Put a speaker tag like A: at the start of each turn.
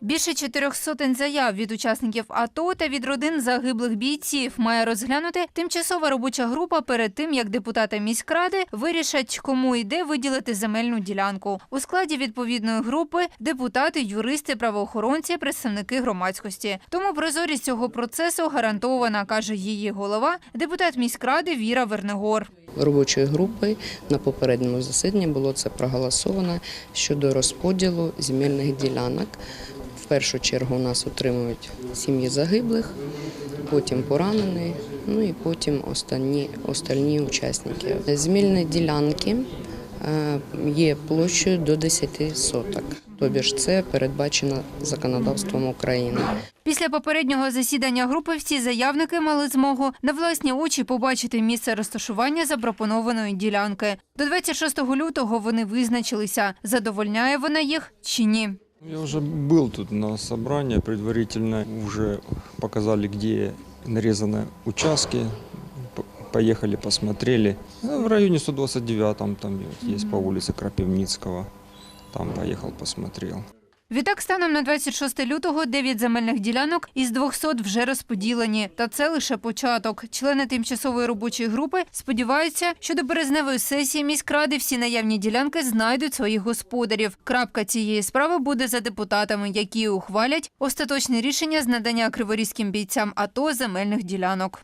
A: Більше чотирьох сотень заяв від учасників АТО та від родин загиблих бійців має розглянути тимчасова робоча група перед тим, як депутати міськради вирішать, кому і де виділити земельну ділянку. У складі відповідної групи депутати, юристи, правоохоронці, представники громадськості. Тому прозорість цього процесу гарантована, каже її голова, депутат міськради Віра Вернегор.
B: робочої групи на попередньому засіданні було це проголосовано щодо розподілу земельних ділянок. Першу чергу у нас отримують сім'ї загиблих, потім поранені, ну і потім останні, остальні учасники. Земельні ділянки е, є площею до 10 соток, тобі ж це передбачено законодавством України.
A: Після попереднього засідання групи всі заявники мали змогу на власні очі побачити місце розташування запропонованої ділянки. До 26 лютого вони визначилися, задовольняє вона їх чи ні.
C: Я уже был тут на собрании, предварительно уже показали, где нарезаны участки, поехали, посмотрели. Ну, В районе 129-м, там есть по улице Крапивницкого, там поехал, посмотрел.
A: Відтак, станом на 26 лютого 9 земельних ділянок із 200 вже розподілені. Та це лише початок. Члени тимчасової робочої групи сподіваються, що до березневої сесії міськради всі наявні ділянки знайдуть своїх господарів. Крапка цієї справи буде за депутатами, які ухвалять остаточне рішення з надання криворізьким бійцям АТО земельних ділянок.